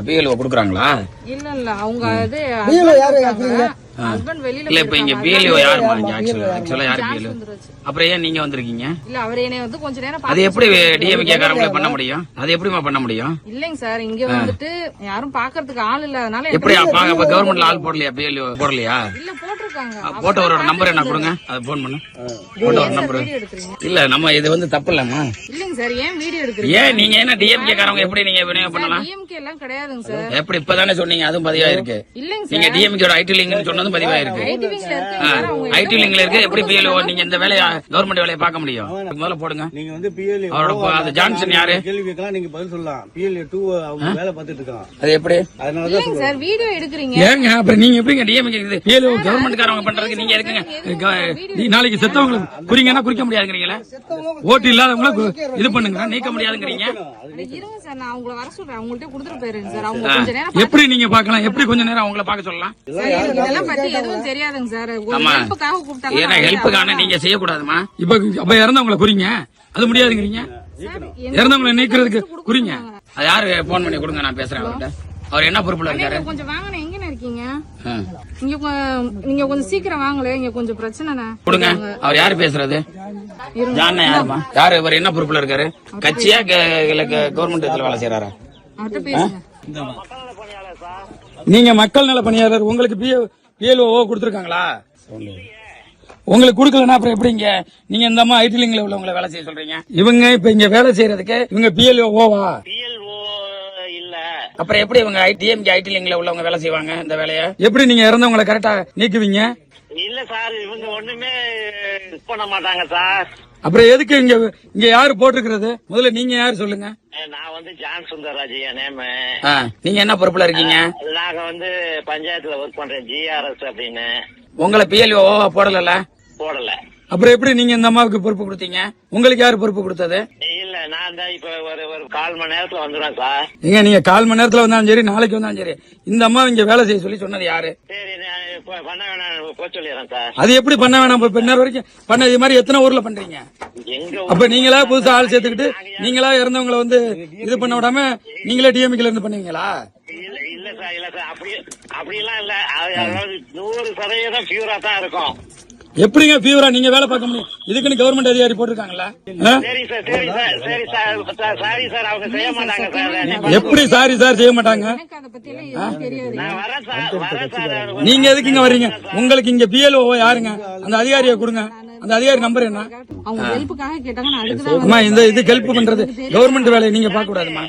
கொடுக்குறாங்களா பிஎல்ஓ கொடுக்குறாங்களா? இல்ல இல்ல அவங்க இது பிஎல்ஓ யாரு ஹஸ்பண்ட் வெளியில இல்ல இப்ப இங்க பிஎல்ஓ யாருமா இங்க ஆக்சுவலா ஆக்சுவலா யாரு பிஎல்ஓ வந்துருச்சு. அப்புறம் ஏன் நீங்க வந்திருக்கீங்க? இல்ல அவர் என்னை வந்து கொஞ்ச நேரம் அது பார்த்து எப்படி டிஎம்கே காரங்களே பண்ண முடியும்? அது எப்படிமா பண்ண முடியும்? இல்லைங்க சார் இங்க வந்துட்டு யாரும் பாக்குறதுக்கு ஆள் இல்லாதனால எப்படி அப்ப கவர்மெண்ட்ல ஆள் போடலையா? பிஎல்ஓ போடலையா? இல்ல போட்டிருக்காங்க. போட்டோவரோட நம்பர் என்ன கொடுங்க? அதை போன் பண்ணு. போட்டோவர் நம்பர் இல்ல நம்ம இது வந்து தப்பு இல்லம்மா. இல்லைங்க சார் ஏன் வீடியோ எடுக்கிறீங்க? ஏன் நீங்க என்ன டிஎம்கே காரங்க எப்படி நீங்க பண்ணலாம்? டிஎம்கே எல்லாம் கிடையாதுங்க சார். எப்படி இப்பதானே சொன்னீங்க? அதுவும் பதிவாயிருக்கு. இல்லைங்க நீங்க சார். டிஎம்கே ஐடி லிங்க்னு சொன்னதும் பதிவாயிருக்கு. ஐடி லிங்க்ல இருக்கு. எப்படி பிஎல்ஓ நீங்க இந்த வேலையை கவர்மெண்ட் வேலையை பார்க்க முடியும்? முதல்ல போடுங்க. நீங்க வந்து பிஎல்ஏ அவரோட அது ஜான்சன் யாரு? கேள்வி கேட்கலாம் நீங்க பதில் சொல்லலாம். பிஎல்ஏ டூ அவங்க வேலை பார்த்துட்டு இருக்கான் அது எப்படி? அதனாலதான் சார் வீடியோ எடுக்கிறீங்க? ஏங்க அப்புறம் நீங்க எப்படிங்க டிஎம்கே பிஎல்ஓ கவர்மெண்ட் காரங்க பண்றதுக்கு நீங்க இருக்குங்க நாளைக்கு செத்தவங்களுக்கு குறிங்கன்னா குறிக்க முடியாதுங்கிறீங்களா? ஓட்டு இல்லாதவங்கள இது பண்ணுங்க. நீக்க முடியாதுங்கிறீங்க. அட, இருங்க சார் நான் உங்களை வர சொல்றேன். அவங்கள்ட்ட கொடுத்துட்டு போயிருங்க சார். அவங்க கொஞ்ச நேரம் எப்படி நீங்க பார்க்கலாம்? எப்படி கொஞ்ச நேரம் அவங்கள பார்க்க சொல்லலாம்? ஏன்னா ஹெல்ப்புக்கான நீங்க செய்யக்கூடாதுமா? இப்ப அப்ப இறந்தவங்கள குறிங்க. அது முடியாதுங்கிறீங்க? இறந்தவங்களை நீக்கிறதுக்கு குறிங்க. அது யாரு? போன் பண்ணி கொடுங்க நான் பேசுறேன் அவர்கிட்ட. அவர் என்ன பொறுப்புல இருக்காரு? கொஞ்சம் வாங்கண்ணே. எங்கண்ணே இருக்கீங்க? நீங்க கொஞ்சம் சீக்கிரம் வாங்கல இங்க கொஞ்சம் பிரச்சனைண்ணே. கொடுங்க. அவர் யாரு பேசுறது? ஜான யாருமா யாரு? இவர் என்ன பொறுப்புல இருக்காரு? கட்சியா கவர்மெண்ட் இதுல வேலை செய்யறாரா நீங்க மக்கள் நல பணியாளர். உங்களுக்கு பிஎல்ஓ கொடுத்துருக்காங்களா? உங்களுக்கு கொடுக்கலன்னா அப்புறம் எப்படிங்க? நீங்க இந்த அம்மா ஐடி லிங்க்ல உள்ளவங்களை வேலை செய்ய சொல்றீங்க? இவங்க இப்ப இங்க வேலை செய்யறதுக்கு இவங்க பிஎல்ஓவா அப்புறம் எப்படி இவங்க டிஎம்கே ஐடி லிங்க்ல உள்ளவங்க வேலை செய்வாங்க இந்த வேலையை? எப்படி நீங்க இறந்தவங்களை கரெக்டா நீக்குவீங்க? இல்ல சார் இவங்க ஒண்ணுமே பண்ண மாட்டாங்க சார். அப்புறம் எதுக்கு இங்க இங்க யாரு போட்டிருக்கிறது? முதல்ல நீங்க யாரு சொல்லுங்க. நான் வந்து ஜான் சுந்தரராஜ் என் நேமு நீங்க என்ன பொறுப்புல இருக்கீங்க? நாங்க வந்து பஞ்சாயத்துல ஒர்க் பண்றேன் ஜிஆர்எஸ் அப்படின்னு. உங்களை பிஎல்ஓ போடல போடல. அப்புறம் எப்படி நீங்க இந்த அம்மாவுக்கு பொறுப்பு கொடுத்தீங்க? உங்களுக்கு யாரு பொறுப்பு கொடுத்தது? நான் தான் இப்ப ஒரு ஒரு கால் மணி நேரத்துல வந்துடுவேன் சார். நீங்க நீங்க கால் மணி நேரத்துல வந்தாலும் சரி நாளைக்கு வந்தாலும் சரி இந்த அம்மா இங்க வேலை செய்ய சொல்லி சொன்னது யாரு? சரி நான் இப்ப பண்ண வேணாம் போய் சொல்லிடுறேன் சார். அது எப்படி பண்ண வேணாம் இப்ப இன்னொரு வரைக்கும் பண்ண இது மாதிரி எத்தனை ஊர்ல பண்றீங்க? எங்க அப்ப நீங்களா புதுசா ஆள் சேர்த்துக்கிட்டு நீங்களா இறந்தவங்களை வந்து இது பண்ண விடாம நீங்களே டிஎம்கேல இருந்து பண்ணுவீங்களா? இல்ல இல்ல சார் இல்ல சார் அப்படி அப்படிலாம் இல்ல. அது அதாவது நூறு சதவீதம் பியூரா தான் இருக்கும். எப்படிங்க ஃபீவரா நீங்க வேலை பார்க்க முடியும். இதுக்குன்னு கவர்மெண்ட் அதிகாரி போட்டிருக்காங்களா ஆ? சரி சார் சரி சார் சரி சார். Sir sorry sir. அவங்க செய்ய மாட்டாங்க சார். எப்படி சாரி சார் செய்ய மாட்டாங்க? எனக்கு அதை பத்தி எல்லாம் எதுவும் தெரியாது நான் வரேன் சார். வரேன் சார் நீங்க எதுக்கு இங்க வர்றீங்க? உங்களுக்கு இங்க பிஎல்ஓ யாருங்க? அந்த அதிகாரியை கொடுங்க. அந்த அதிகாரி நம்பர் என்ன? அவங்க ஹெல்ப்புக்காக கேட்டாங்க நான் அதுக்கு தான் அம்மா இந்த இது ஹெல்ப் பண்றது கவர்மெண்ட் வேலையை நீங்க பார்க்க கூடாதுமா